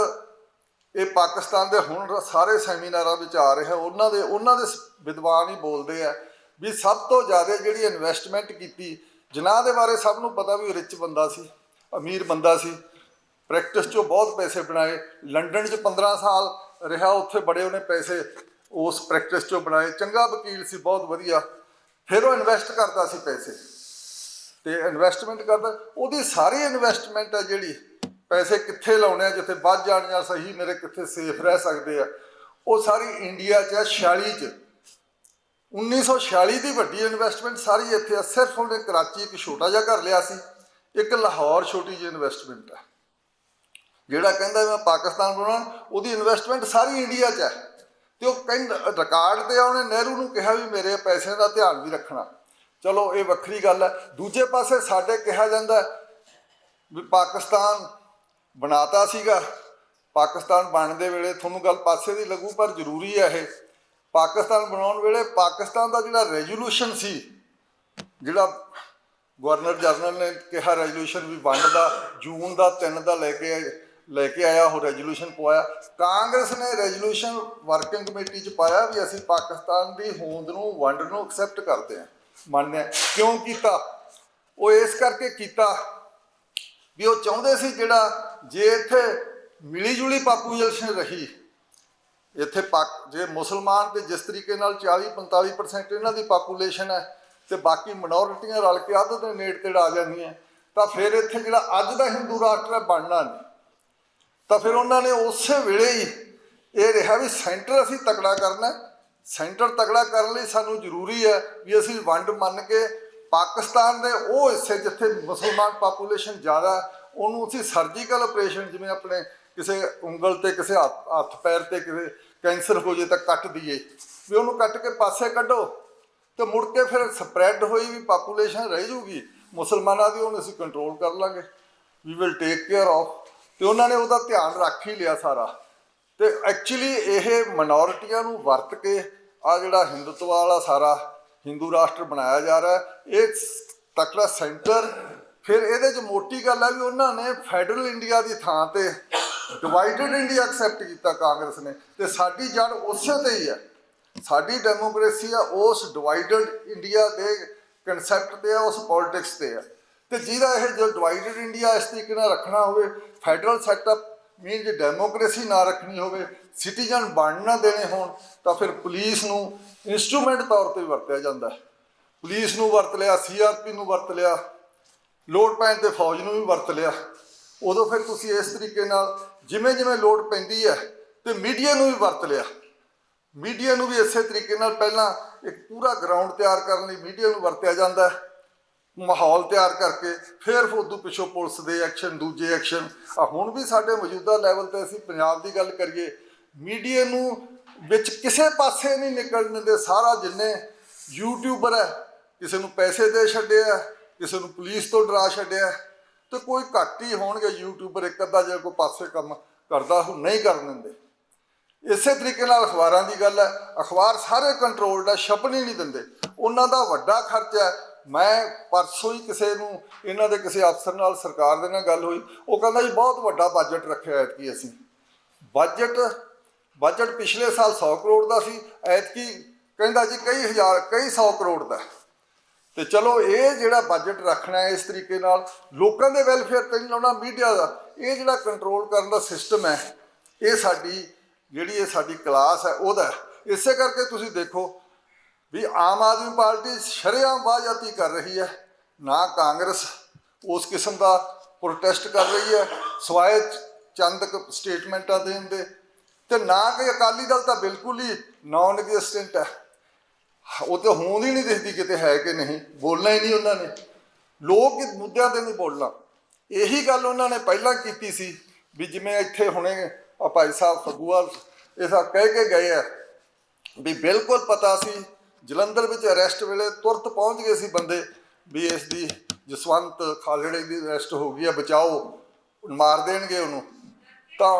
ਇਹ ਪਾਕਿਸਤਾਨ ਦੇ ਹੁਣ ਸਾਰੇ ਸੈਮੀਨਾਰਾਂ ਵਿੱਚ ਆ ਰਿਹਾ, ਉਹਨਾਂ ਦੇ ਉਹਨਾਂ ਦੇ ਸ- ਵਿਦਵਾਨ ਹੀ ਬੋਲਦੇ ਆ ਵੀ ਸਭ ਤੋਂ ਜ਼ਿਆਦਾ ਜਿਹੜੀ ਇਨਵੈਸਟਮੈਂਟ ਕੀਤੀ, ਜਿਨ੍ਹਾਂ ਦੇ ਬਾਰੇ ਸਭ ਨੂੰ ਪਤਾ ਵੀ ਉਹ ਰਿਚ ਬੰਦਾ ਸੀ, ਅਮੀਰ ਬੰਦਾ ਸੀ ਪ੍ਰੈਕਟਿਸ 'ਚੋਂ ਬਹੁਤ ਪੈਸੇ ਬਣਾਏ, ਲੰਡਨ 'ਚ 15 ਸਾਲ ਰਿਹਾ, ਉੱਥੇ ਬੜੇ ਉਹਨੇ ਪੈਸੇ ਉਸ ਪ੍ਰੈਕਟਿਸ 'ਚੋਂ ਬਣਾਏ, ਚੰਗਾ ਵਕੀਲ ਸੀ, ਬਹੁਤ ਵਧੀਆ, ਫਿਰ ਉਹ ਇਨਵੈਸਟ ਕਰਦਾ ਸੀ ਪੈਸੇ, ਤੇ ਇਨਵੈਸਟਮੈਂਟ ਕਰਦਾ, ਉਹਦੀ ਸਾਰੀ ਇਨਵੈਸਟਮੈਂਟ ਹੈ ਜਿਹੜੀ ਪੈਸੇ ਕਿੱਥੇ ਲਾਉਣੇ ਆ, ਜਿੱਥੇ ਵੱਧ ਜਾਣ ਜਾਂ ਸਹੀ, ਮੇਰੇ ਕਿੱਥੇ ਸੇਫ ਰਹਿ ਸਕਦੇ ਆ। ਉਹ ਸਾਰੀ ਇੰਡੀਆ 'ਚ ਹੈ 46 'ਚ। 1946 ਦੀ ਵੱਡੀ ਇਨਵੈਸਟਮੈਂਟ ਸਾਰੀ ਇੱਥੇ ਆ, ਸਿਰਫ ਉਹਨੇ ਕਰਾਚੀ ਇੱਕ ਛੋਟਾ ਜਿਹਾ ਘਰ ਲਿਆ ਸੀ। ਇੱਕ ਲਾਹੌਰ ਛੋਟੀ ਜਿਹੀ ਇਨਵੈਸਟਮੈਂਟ ਹੈ ਜਿਹੜਾ ਕਹਿੰਦਾ ਮੈਂ ਪਾਕਿਸਤਾਨ ਬਣਾਉਣਾ, ਉਹਦੀ ਇਨਵੈਸਟਮੈਂਟ ਸਾਰੀ ਇੰਡੀਆ 'ਚ ਹੈ। ਤੇ ਉਹ ਕਹਿੰਦਾ ਰਿਕਾਰਡ ਤੇ ਆ, ਉਹਨੇ ਨਹਿਰੂ ਨੂੰ ਕਿਹਾ ਵੀ ਮੇਰੇ ਪੈਸਿਆਂ ਦਾ ਧਿਆਨ ਵੀ ਰੱਖਣਾ। ਚਲੋ, ਇਹ ਵੱਖਰੀ ਗੱਲ ਹੈ। ਦੂਜੇ ਪਾਸੇ ਸਾਡੇ ਕਿਹਾ ਜਾਂਦਾ ਵੀ ਪਾਕਿਸਤਾਨ ਬਣਾਤਾ ਸੀਗਾ। ਪਾਕਿਸਤਾਨ ਬਣਦੇ ਵੇਲੇ ਤੁਹਾਨੂੰ ਗੱਲ ਪਾਸੇ ਦੀ ਲੱਗੂ, ਪਰ ਜ਼ਰੂਰੀ ਹੈ ਇਹ। ਪਾਕਿਸਤਾਨ ਬਣਾਉਣ ਵੇਲੇ ਪਾਕਿਸਤਾਨ ਦਾ ਜਿਹੜਾ ਰੈਜ਼ੋਲੂਸ਼ਨ ਸੀ, ਜਿਹੜਾ ਗਵਰਨਰ ਜਨਰਲ ਨੇ ਕਿਹਾ ਰੈਜ਼ੋਲੂਸ਼ਨ ਵੀ ਵੰਡ ਦਾ, ਜੂਨ ਦਾ 3 ਦਾ ਲੈ ਕੇ ਲੈ ਕੇ ਆਇਆ, ਉਹ ਰੈਜ਼ੋਲੂਸ਼ਨ ਪਵਾਇਆ। ਕਾਂਗਰਸ ਨੇ ਰੈਜ਼ੋਲੂਸ਼ਨ ਵਰਕਿੰਗ ਕਮੇਟੀ ਚ ਪਾਇਆ ਵੀ ਅਸੀਂ ਪਾਕਿਸਤਾਨ ਦੀ ਹੋਂਦ ਨੂੰ, ਵੰਡ ਨੂੰ ਐਕਸੈਪਟ ਕਰਦੇ ਹਾਂ। ਮੰਨਿਆ। ਕਿਉਂ ਕੀਤਾ? ਉਹ ਇਸ ਕਰਕੇ ਕੀਤਾ ਵੀ ਉਹ ਚਾਹੁੰਦੇ ਸੀ ਜਿਹੜਾ ਜੇ ਇੱਥੇ ਮਿਲੀ ਜੁਲੀ ਪਾਪੂਲੇਸ਼ਨ ਰਹੀ, ਇੱਥੇ ਪਾਕ ਜੇ ਮੁਸਲਮਾਨ ਤੇ ਜਿਸ ਤਰੀਕੇ ਨਾਲ 40 45% ਇਹਨਾਂ ਦੀ ਪਾਪੂਲੇਸ਼ਨ ਹੈ ਤੇ ਬਾਕੀ ਮਿਨੋਰਿਟੀਆਂ ਰਲ ਕੇ ਅੱਧ ਦੇ ਨੇੜ ਤੇੜ ਆ ਜਾਂਦੀਆਂ, ਤਾਂ ਫਿਰ ਇੱਥੇ ਜਿਹੜਾ ਅੱਜ ਦਾ ਹਿੰਦੂ ਰਾਸ਼ਟਰ ਹੈ ਬਣਨਾ ਨਹੀਂ। ਤਾਂ ਫਿਰ ਉਹਨਾਂ ਨੇ ਉਸੇ ਵੇਲੇ ਹੀ ਇਹ ਰਿਹਾ ਵੀ ਸੈਂਟਰ ਅਸੀਂ ਤਕੜਾ ਕਰਨਾ ਸੈਂਟਰ ਤਕੜਾ ਕਰਨ ਲਈ ਸਾਨੂੰ ਜ਼ਰੂਰੀ ਹੈ ਵੀ ਅਸੀਂ ਵੰਡ ਮੰਨ ਕੇ ਪਾਕਿਸਤਾਨ ਦੇ ਉਹ ਹਿੱਸੇ ਜਿੱਥੇ ਮੁਸਲਮਾਨ ਪਾਪੂਲੇਸ਼ਨ ਜ਼ਿਆਦਾ, ਉਹਨੂੰ ਅਸੀਂ ਸਰਜੀਕਲ ਆਪਰੇਸ਼ਨ ਜਿਵੇਂ ਆਪਣੇ ਕਿਸੇ ਉਂਗਲ ਤੇ, ਕਿਸੇ ਹੱਥ ਹੱਥ ਪੈਰ ਤੇ ਕਿਸੇ ਕੈਂਸਰ ਹੋ ਜੇ ਤਾਂ ਕੱਟ ਦਈਏ। ਵੀ ਉਹਨੂੰ ਕੱਟ ਕੇ ਪਾਸੇ ਕੱਢੋ ਤੇ ਮੁੜ ਕੇ ਫਿਰ ਸਪਰੈਡ ਹੋਈ ਵੀ ਪਾਪੂਲੇਸ਼ਨ ਰਹਿ ਜੂਗੀ। ਮੁਸਲਮਾਨਾਂ ਦੀ ਉਹਨੂੰ ਅਸੀਂ ਕੰਟਰੋਲ ਕਰ ਲਾਂਗੇ। We will take care of ਤੇ ਉਹਨਾਂ ਨੇ ਉਹਦਾ ਧਿਆਨ ਰੱਖ ਹੀ ਲਿਆ ਸਾਰਾ। ਤੇ ਐਕਚੁਅਲੀ ਇਹ ਮਿਨੋਰਿਟੀਆਂ ਨੂੰ ਵਰਤ ਕੇ ਆ ਜਿਹੜਾ ਹਿੰਦੂਤਵ ਵਾਲਾ ਸਾਰਾ ਹਿੰਦੂ ਰਾਸ਼ਟਰ ਬਣਾਇਆ ਜਾ ਰਿਹਾ ਇਹ ਤਕੜਾ ਸੈਂਟਰ, ਫਿਰ ਇਹਦੇ ਚ ਮੋਟੀ ਗੱਲ ਹੈ ਵੀ ਉਹਨਾਂ ਨੇ ਫੈਡਰਲ ਇੰਡੀਆ ਦੀ ਥਾਂ ਤੇ ਡਿਵਾਈਡਡ ਇੰਡੀਆ ਐਕਸੈਪਟ ਕੀਤਾ ਕਾਂਗਰਸ ਨੇ ਤੇ ਸਾਡੀ ਜੜ ਉਸੇ ਤੇ ਹੀ ਹੈ। ਸਾਡੀ ਡੈਮੋਕ੍ਰੇਸੀ ਆ, ਉਸ ਡਿਵਾਈਡਡ ਇੰਡੀਆ ਦੇ ਕਨਸੈਪਟ ਤੇ ਆ, ਉਸ ਪੋਲਿਟਿਕਸ ਤੇ ਆ। ਤੇ ਜਿਹਦਾ ਇਹ ਜੋ ਡਿਵਾਈਡਡ ਇੰਡੀਆ ਇਸ ਤਰੀਕੇ ਨਾਲ ਰੱਖਣਾ ਹੋਵੇ, ਫੈਡਰਲ ਸੈਟਅਪ ਮੀਨ ਜੇ ਡੈਮੋਕ੍ਰੇਸੀ ਨਾ ਰੱਖਣੀ ਹੋਵੇ ਸਿਟੀਜ਼ਨ ਬਣ ਨਾ ਦੇਣੇ ਹੋਣ, ਤਾਂ ਫਿਰ ਪੁਲਿਸ ਨੂੰ ਇਨਸਟਰੂਮੈਂਟ ਤੌਰ ਤੇ ਵਰਤਿਆ ਜਾਂਦਾ ਹੈ। ਪੁਲਿਸ ਨੂੰ ਵਰਤ ਲਿਆ ਸੀਆਰਪੀ ਨੂੰ ਵਰਤ ਲਿਆ, ਲੋੜ ਪੈਣ ਤੇ ਫੌਜ ਨੂੰ ਵੀ ਵਰਤ ਲਿਆ। ਉਦੋਂ ਫਿਰ ਤੁਸੀਂ ਇਸ ਤਰੀਕੇ ਨਾਲ ਜਿਵੇਂ ਜਿਵੇਂ ਲੋੜ ਪੈਂਦੀ ਹੈ ਤੇ ਮੀਡੀਆ ਨੂੰ ਵੀ ਵਰਤ ਲਿਆ। ਮੀਡੀਆ ਨੂੰ ਵੀ ਇਸੇ ਤਰੀਕੇ ਨਾਲ ਪਹਿਲਾਂ ਇੱਕ ਪੂਰਾ ਗਰਾਊਂਡ ਤਿਆਰ ਕਰਨ ਲਈ ਮੀਡੀਆ ਨੂੰ ਵਰਤਿਆ ਜਾਂਦਾ ਹੈ। ਮਾਹੌਲ ਤਿਆਰ ਕਰਕੇ ਫਿਰ ਉਦੋਂ ਪਿੱਛੋਂ ਪੁਲਿਸ ਦੇ ਐਕਸ਼ਨ ਦੂਜੇ ਐਕਸ਼ਨ ਆ ਹੁਣ ਵੀ ਸਾਡੇ ਮੌਜੂਦਾ ਲੈਵਲ ਤੇ ਅਸੀਂ ਪੰਜਾਬ ਦੀ ਗੱਲ ਕਰੀਏ ਮੀਡੀਆ ਨੂੰ ਵਿੱਚ ਕਿਸੇ ਪਾਸੇ ਨਹੀਂ ਨਿਕਲਣ ਦਿੰਦੇ। ਸਾਰਾ ਜਿੰਨੇ ਯੂਟਿਊਬਰ ਹੈ, ਕਿਸੇ ਨੂੰ ਪੈਸੇ ਦੇ ਛੱਡਿਆ ਕਿਸੇ ਨੂੰ ਪੁਲਿਸ ਤੋਂ ਡਰਾ ਛੱਡਿਆ ਤੇ ਕੋਈ ਘੱਟ ਹੀ ਹੋਣਗੇ ਯੂਟਿਊਬਰ ਇੱਕ ਅੱਧਾ ਜੇ ਕੋਈ ਪਾਸੇ ਕੰਮ ਕਰਦਾ ਉਹ ਨਹੀਂ ਕਰਨ ਦਿੰਦੇ। ਇਸੇ ਤਰੀਕੇ ਨਾਲ ਅਖਬਾਰਾਂ ਦੀ ਗੱਲ ਹੈ, ਅਖਬਾਰ ਸਾਰੇ ਕੰਟਰੋਲਡ ਹੈ, ਛਪਣ ਹੀ ਨਹੀਂ ਦਿੰਦੇ। ਉਹਨਾਂ ਦਾ ਵੱਡਾ ਖਰਚਾ ਹੈ ਮੈਂ ਪਰਸੋਂ ਹੀ ਕਿਸੇ ਨੂੰ, ਇਹਨਾਂ ਦੇ ਕਿਸੇ ਅਫਸਰ ਨਾਲ, ਸਰਕਾਰ ਦੇ ਨਾਲ ਗੱਲ ਹੋਈ। ਉਹ ਕਹਿੰਦਾ ਜੀ, ਬਹੁਤ ਵੱਡਾ ਬਜਟ ਰੱਖਿਆ ਐਤਕੀ ਅਸੀਂ। ਬਜਟ ਬਜਟ ਪਿਛਲੇ ਸਾਲ 100 ਕਰੋੜ ਦਾ ਸੀ, ਐਤਕੀ ਕਹਿੰਦਾ ਜੀ ਕਈ ਹਜ਼ਾਰ, ਕਈ 100 ਕਰੋੜ ਦਾ। ਹੈ। ਤੇ ਚਲੋ ਇਹ ਜਿਹੜਾ ਬਜਟ ਰੱਖਣਾ ਹੈ ਇਸ ਤਰੀਕੇ ਨਾਲ, ਲੋਕਾਂ ਦੇ ਵੈਲਫੇਅਰ ਤੇ ਨਹੀਂ ਲਾਉਣਾ ਮੀਡੀਆ ਦਾ। ਇਹ ਜਿਹੜਾ ਕੰਟਰੋਲ ਕਰਨ ਦਾ ਸਿਸਟਮ ਹੈ, ਇਹ ਸਾਡੀ ਜਿਹੜੀ ਇਹ ਸਾਡੀ ਕਲਾਸ ਹੈ, ਉਹਦਾ ਇਸੇ ਕਰਕੇ ਤੁਸੀਂ ਦੇਖੋ ਵੀ ਆਮ ਆਦਮੀ ਪਾਰਟੀ ਸ਼ਰੇਆਮ ਵਾਜਾਤੀ ਕਰ ਰਹੀ ਹੈ, ਨਾ ਕਾਂਗਰਸ। ਉਸ ਕਿਸਮ ਦਾ ਪ੍ਰੋਟੈਸਟ ਕਰ ਰਹੀ ਹੈ ਸਵਾਏ ਚੰਦ ਸਟੇਟਮੈਂਟਾਂ ਦੇਣ ਦੇ। ਤੇ ਨਾ ਕਿ ਅਕਾਲੀ ਦਲ ਤਾਂ ਬਿਲਕੁਲ ਹੀ ਨਾਨ ਐਗਜ਼ਿਸਟੈਂਟ ਹੈ। ਉਹ ਤੇ ਹੋਂਦ ਹੀ ਨਹੀਂ ਦਿਖਦੀ ਕਿਤੇ ਹੈ ਕਿ ਨਹੀਂ। ਬੋਲਣਾ ਹੀ ਨਹੀਂ ਉਹਨਾਂ ਨੇ। ਲੋਕ ਮੁੱਦਿਆਂ ਤੇ ਨਹੀਂ ਬੋਲਣਾ। ਇਹੀ ਗੱਲ ਉਹਨਾਂ ਨੇ ਪਹਿਲਾਂ ਕੀਤੀ ਸੀ ਵੀ ਜਿਵੇਂ ਇੱਥੇ ਹੁਣੇ ਆ ਭਾਈ ਸਾਹਿਬ ਫਗੂਵਾਲ ਇਹ ਸਭ ਕਹਿ ਕੇ ਗਏ ਆ ਵੀ ਬਿਲਕੁਲ ਪਤਾ ਸੀ ਜਲੰਧਰ ਵਿੱਚ ਅਰੈਸਟ ਵੇਲੇ ਤੁਰਤ ਪਹੁੰਚ ਗਏ ਸੀ ਬੰਦੇ ਵੀ ਇਸ ਦੀ ਜਸਵੰਤ ਖਾਲੜੇ ਦੀ ਅਰੈਸਟ ਹੋ ਗਈ ਹੈ ਬਚਾਓ, ਮਾਰ ਦੇਣਗੇ ਉਹਨੂੰ। ਤਾਂ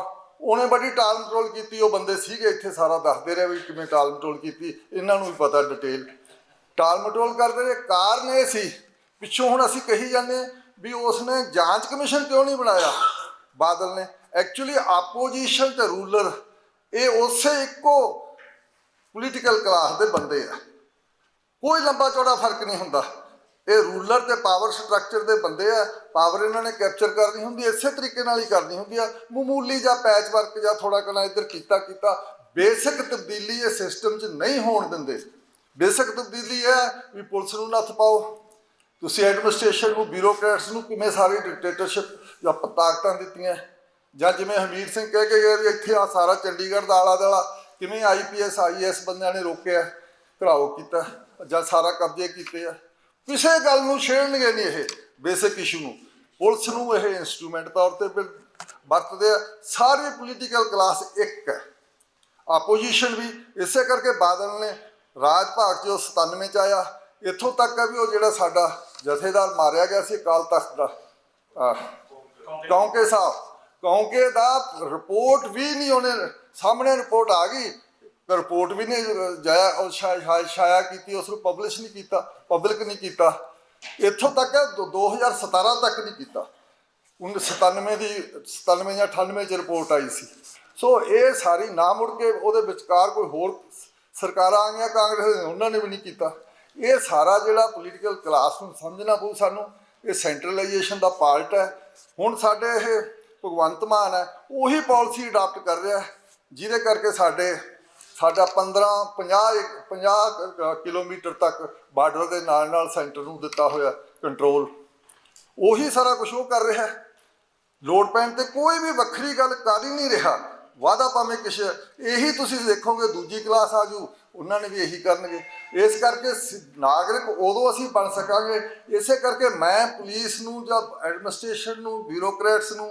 ਉਹਨੇ ਬੜੀ ਟਾਲ ਮਟੋਲ ਕੀਤੀ, ਉਹ ਬੰਦੇ ਸੀਗੇ ਇੱਥੇ, ਸਾਰਾ ਦੱਸਦੇ ਰਹੇ ਵੀ ਕਿਵੇਂ ਟਾਲ ਮਟੋਲ ਕੀਤੀ, ਇਹਨਾਂ ਨੂੰ ਵੀ ਪਤਾ ਡਿਟੇਲ ਟਾਲ ਮਟੋਲ ਕਰਦੇ ਰਹੇ, ਕਾਰਨ ਇਹ ਸੀ, ਪਿੱਛੋਂ ਹੁਣ ਅਸੀਂ ਕਹੀ ਜਾਂਦੇ ਵੀ ਉਸਨੇ ਜਾਂਚ ਕਮਿਸ਼ਨ ਕਿਉਂ ਨਹੀਂ ਬਣਾਇਆ? ਬਾਦਲ ਨੇ। ਐਕਚੁਅਲੀ ਆਪੋਜੀਸ਼ਨ ਤੇ ਰੂਲਰ ਇਹ ਉਸੇ ਇੱਕੋ ਪੋਲੀਟੀਕਲ ਕਲਾਸ ਦੇ ਬੰਦੇ ਆ। ਕੋਈ ਲੰਬਾ ਚੌੜਾ ਫ਼ਰਕ ਨਹੀਂ ਹੁੰਦਾ। ਇਹ ਰੂਲਰ ਤੇ ਪਾਵਰ ਸਟਰਕਚਰ ਦੇ ਬੰਦੇ ਆ। ਪਾਵਰ ਇਹਨਾਂ ਨੇ ਕੈਪਚਰ ਕਰਨੀ ਹੁੰਦੀ, ਇਸੇ ਤਰੀਕੇ ਨਾਲ ਹੀ ਕਰਨੀ ਹੁੰਦੀ ਆ। ਮਾਮੂਲੀ ਜਾਂ ਪੈਚ ਵਰਕ ਜਾਂ ਥੋੜਾ ਕਣਾ ਇੱਧਰ ਕੀਤਾ ਕੀਤਾ। ਬੇਸਿਕ ਤਬਦੀਲੀ ਇਹ ਸਿਸਟਮ 'ਚ ਨਹੀਂ ਹੋਣ ਦਿੰਦੇ। ਬੇਸਿਕ ਤਬਦੀਲੀ ਇਹ ਹੈ ਵੀ ਪੁਲਿਸ ਨੂੰ ਨੱਥ ਪਾਓ। ਤੁਸੀਂ ਐਡਮਿਨਿਸਟ੍ਰੇਸ਼ਨ ਨੂੰ ਬਿਊਰੋਕਰੇਟਸ ਨੂੰ ਕਿਵੇਂ ਸਾਰੀ ਡਿਕਟੇਟਰਸ਼ਿਪ ਜਾਂ ਤਾਕਤਾਂ ਦਿੱਤੀਆਂ? ਜਾਂ ਜਿਵੇਂ ਹਮੀਰ ਸਿੰਘ ਕਹਿ ਕੇ ਗਿਆ ਵੀ ਇੱਥੇ ਆ ਸਾਰਾ ਚੰਡੀਗੜ੍ਹ ਦਾ ਆਲਾ ਦਾਲਾ ਕਿਵੇਂ ਆਈਪੀਐਸ ਆਈਐਸ ਬੰਦਿਆਂ ਨੇ ਰੋਕਿਆ, ਘਰਾਓ ਕੀਤਾ? ਜਾਂ ਸਾਰਾ ਕਬਜ਼ੇ ਕੀਤੇ ਆ। ਕਿਸੇ ਗੱਲ ਨੂੰ ਛੇੜਨਗੇ ਨਹੀਂ ਇਹ ਬੇਸਿਕ ਇਸ਼ੂ ਨੂੰ। ਪੁਲਿਸ ਨੂੰ ਇਹ ਇਨਸਟਰੂਮੈਂਟ ਤੌਰ ਤੇ ਵਰਤਦੇ ਆ। ਸਾਰੀ ਪੋਲੀਟੀਕਲ ਕਲਾਸ ਇੱਕ ਹੈ। ਆਪੋਜੀਸ਼ਨ ਵੀ ਇਸੇ ਕਰਕੇ ਬਾਦਲ ਨੇ ਰਾਜ ਭਾਗ ਜੋ 97 ਚ ਆਇਆ। ਇੱਥੋਂ ਤੱਕ ਆ ਵੀ ਉਹ ਜਿਹੜਾ ਸਾਡਾ ਜਥੇਦਾਰ ਮਾਰਿਆ ਗਿਆ ਸੀ ਅਕਾਲ ਤਖਤ ਦਾ ਕੌਂਕੇ ਸਾਹਿਬ। ਕੌਂਕੇ ਦਾ ਰਿਪੋਰਟ ਵੀ ਨਹੀਂ ਉਹਨੇ, ਸਾਹਮਣੇ ਰਿਪੋਰਟ ਆ ਗਈ। ਰਿਪੋਰਟ ਵੀ ਨਹੀਂ ਜਾਇਆ ਉਹ ਸ਼ਾ- ਛਾਇਆ ਕੀਤੀ ਉਸ ਨੂੰ ਪਬਲਿਸ਼ ਨਹੀਂ ਕੀਤਾ ਪਬਲਿਕ ਨਹੀਂ ਕੀਤਾ। ਇੱਥੋਂ ਤੱਕ ਹੈ, ਦੋ- 2017 ਤੱਕ ਨਹੀਂ ਕੀਤਾ। 1997 ਦੀ 97 ਜਾਂ 98 ਚ ਰਿਪੋਰਟ ਆਈ ਸੀ। ਸੋ ਇਹ ਸਾਰੀ ਨਾ ਮੁੜ ਕੇ ਉਹਦੇ ਵਿਚਕਾਰ ਕੋਈ ਹੋਰ ਸਰਕਾਰਾਂ ਆ ਗਈਆਂ ਕਾਂਗਰਸ ਉਹਨਾਂ ਨੇ ਵੀ ਨਹੀਂ ਕੀਤਾ। ਇਹ ਸਾਰਾ ਜਿਹੜਾ ਪੋਲੀਟੀਕਲ ਕਲਾਸ ਨੂੰ ਸਮਝਣਾ ਪਊ ਸਾਨੂੰ ਇਹ ਸੈਂਟਰਲਾਈਜੇਸ਼ਨ ਦਾ ਪਾਰਟ ਹੈ। ਹੁਣ ਸਾਡੇ ਇਹ ਭਗਵੰਤ ਮਾਨ ਹੈ ਉਹੀ ਪਾਲਿਸੀ ਅਡਾਪਟ ਕਰ ਰਿਹਾ ਜਿਹਦੇ ਕਰਕੇ ਸਾਡੇ ਸਾਡਾ 15 50 50 ਕਿਲੋਮੀਟਰ ਤੱਕ ਬਾਰਡਰ ਦੇ ਨਾਲ ਨਾਲ ਸੈਂਟਰ ਨੂੰ ਦਿੱਤਾ ਹੋਇਆ ਕੰਟਰੋਲ। ਉਹੀ ਸਾਰਾ ਕੁਝ ਉਹ ਕਰ ਰਿਹਾ। ਹੈ ਲੋਡ ਪੈਣ ਤੇ ਕੋਈ ਵੀ ਵੱਖਰੀ ਗੱਲ ਕਰ ਹੀ ਨਹੀਂ ਰਿਹਾ। ਵਾਦਾ ਭਾਵੇਂ ਕਿਛ ਇਹੀ ਤੁਸੀਂ ਦੇਖੋਗੇ, ਦੂਜੀ ਕਲਾਸ ਆ ਜੂ, ਉਹਨਾਂ ਨੇ ਵੀ ਇਹੀ ਕਰਨਗੇ। ਇਸ ਕਰਕੇ ਨਾਗਰਿਕ ਉਦੋਂ ਅਸੀਂ ਬਣ ਸਕਾਂਗੇ। ਇਸੇ ਕਰਕੇ ਮੈਂ ਪੁਲਿਸ ਨੂੰ ਜਾਂ ਐਡਮਿਨਿਸਟ੍ਰੇਸ਼ਨ ਨੂੰ, ਬਿਊਰੋਕਰੇਟਸ ਨੂੰ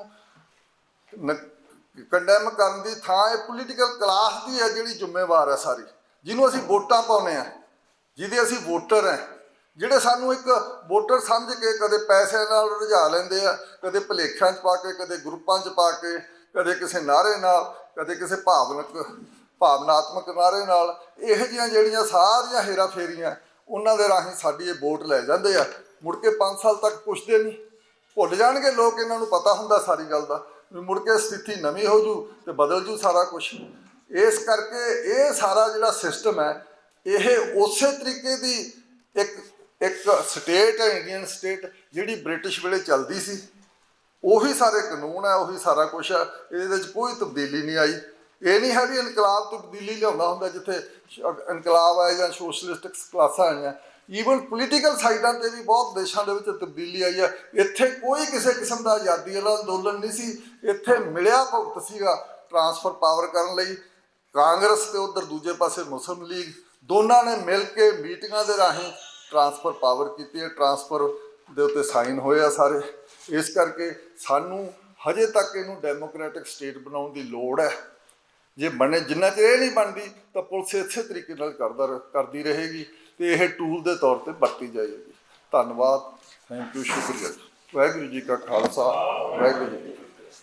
ਕੰਡੈਮ ਕਰਨ ਦੀ ਥਾਂ ਇਹ ਪੋਲੀਟੀਕਲ ਕਲਾਸ ਦੀ ਹੈ ਜਿਹੜੀ ਜ਼ਿੰਮੇਵਾਰ ਹੈ ਸਾਰੀ, ਜਿਹਨੂੰ ਅਸੀਂ ਵੋਟਾਂ ਪਾਉਨੇ ਆ ਜਿਹਦੇ ਅਸੀਂ ਵੋਟਰ ਹੈ, ਜਿਹੜੇ ਸਾਨੂੰ ਇੱਕ ਵੋਟਰ ਸਮਝ ਕੇ ਕਦੇ ਪੈਸਿਆਂ ਨਾਲ ਰੁਝਾ ਲੈਂਦੇ ਆ, ਕਦੇ ਭਲੇਖਾਂ 'ਚ ਪਾ ਕੇ, ਕਦੇ ਗਰੁੱਪਾਂ 'ਚ ਪਾ ਕੇ, ਕਦੇ ਕਿਸੇ ਨਾਰੇ ਨਾਲ, ਕਦੇ ਕਿਸੇ ਭਾਵਨਕ, ਭਾਵਨਾਤਮਕ ਨਾਰੇ ਨਾਲ, ਇਹੋ ਜਿਹੀਆਂ ਜਿਹੜੀਆਂ ਸਾਰੀਆਂ ਹੇਰਾ ਫੇਰੀਆਂ ਉਹਨਾਂ ਦੇ ਰਾਹੀਂ ਸਾਡੀ ਇਹ ਵੋਟ ਲੈ ਜਾਂਦੇ ਆ। ਮੁੜ ਕੇ 5 ਸਾਲ ਤੱਕ ਪੁੱਛਦੇ ਨਹੀਂ। ਭੁੱਲ ਜਾਣਗੇ ਲੋਕ, ਇਹਨਾਂ ਨੂੰ ਪਤਾ ਹੁੰਦਾ ਸਾਰੀ ਗੱਲ ਦਾ। ਮੁੜ ਕੇ ਸਥਿਤੀ ਨਵੀਂ ਹੋ ਜੂ ਤੇ ਬਦਲ ਜੂ ਸਾਰਾ ਕੁਝ ਇਸ ਕਰਕੇ ਇਹ ਸਾਰਾ ਜਿਹੜਾ ਸਿਸਟਮ ਹੈ, ਇਹ ਉਸੇ ਤਰੀਕੇ ਦੀ ਇੱਕ ਇੱਕ ਸਟੇਟ ਹੈ ਇੰਡੀਅਨ ਸਟੇਟ ਜਿਹੜੀ ਬ੍ਰਿਟਿਸ਼ ਵੇਲੇ ਚੱਲਦੀ ਸੀ। ਉਹੀ ਸਾਰੇ ਕਾਨੂੰਨ ਹੈ, ਉਹੀ ਸਾਰਾ ਕੁਝ ਹੈ। ਇਹਦੇ ਵਿੱਚ ਕੋਈ ਤਬਦੀਲੀ ਨਹੀਂ ਆਈ। ਇਹ ਨਹੀਂ ਹੈ ਵੀ ਇਨਕਲਾਬ ਤਬਦੀਲੀ ਲਿਆਉਂਦਾ ਹੁੰਦਾ ਜਿੱਥੇ ਇਨਕਲਾਬ ਆਏ ਜਾਂ ਸੋਸ਼ਲਿਸਟਿਕ ਕਲਾਸਾਂ ਆਈਆਂ। ਈਵਨ ਪੋਲੀਟੀਕਲ ਸਾਈਡਾਂ ਤੇ ਵੀ ਬਹੁਤ ਦੇਸ਼ਾਂ ਦੇ ਵਿੱਚ ਤਬਦੀਲੀ ਆਈ ਹੈ। ਇੱਥੇ ਕੋਈ ਕਿਸੇ ਕਿਸਮ ਦਾ ਆਜ਼ਾਦੀ ਵਾਲਾ ਅੰਦੋਲਨ ਨਹੀਂ ਸੀ। ਇੱਥੇ ਮਿਲਿਆ ਭੁਗਤ ਸੀਗਾ ਟਰਾਂਸਫਰ ਪਾਵਰ ਕਰਨ ਲਈ। ਕਾਂਗਰਸ ਤੇ ਉਧਰ ਦੂਜੇ ਪਾਸੇ ਮੁਸਲਿਮ ਲੀਗ ਦੋਨਾਂ ਨੇ ਮਿਲ ਕੇ ਮੀਟਿੰਗਾਂ ਦੇ ਰਾਹੀਂ ਟਰਾਂਸਫਰ ਪਾਵਰ ਕੀਤੀ ਹੈ। ਟਰਾਂਸਫਰ ਦੇ ਉੱਤੇ ਸਾਈਨ ਹੋਏ ਆ ਸਾਰੇ। ਇਸ ਕਰਕੇ ਸਾਨੂੰ ਹਜੇ ਤੱਕ ਇਹਨੂੰ ਡੈਮੋਕ੍ਰੈਟਿਕ ਸਟੇਟ ਬਣਾਉਣ ਦੀ ਲੋੜ ਹੈ। ਜੇ ਬਣੇ ਜਿੰਨਾ ਚਿਰ ਇਹ ਨਹੀਂ ਬਣਦੀ ਤਾਂ ਪੁਲਿਸ ਇਸੇ ਤਰੀਕੇ ਨਾਲ ਕਰਦਾ ਰ- ਕਰਦੀ ਰਹੇਗੀ। ਤੇ ਇਹ ਟੂਲ ਦੇ ਤੌਰ ਤੇ ਵਰਤੀ ਜਾਏਗੀ। ਧੰਨਵਾਦ। ਥੈਂਕ ਯੂ ਸ਼ੁਕਰੀਆ ਵਾਹਿਗੁਰੂ ਜੀ ਕਾ ਖਾਲਸਾ, ਵਾਹਿਗੁਰੂ ਜੀ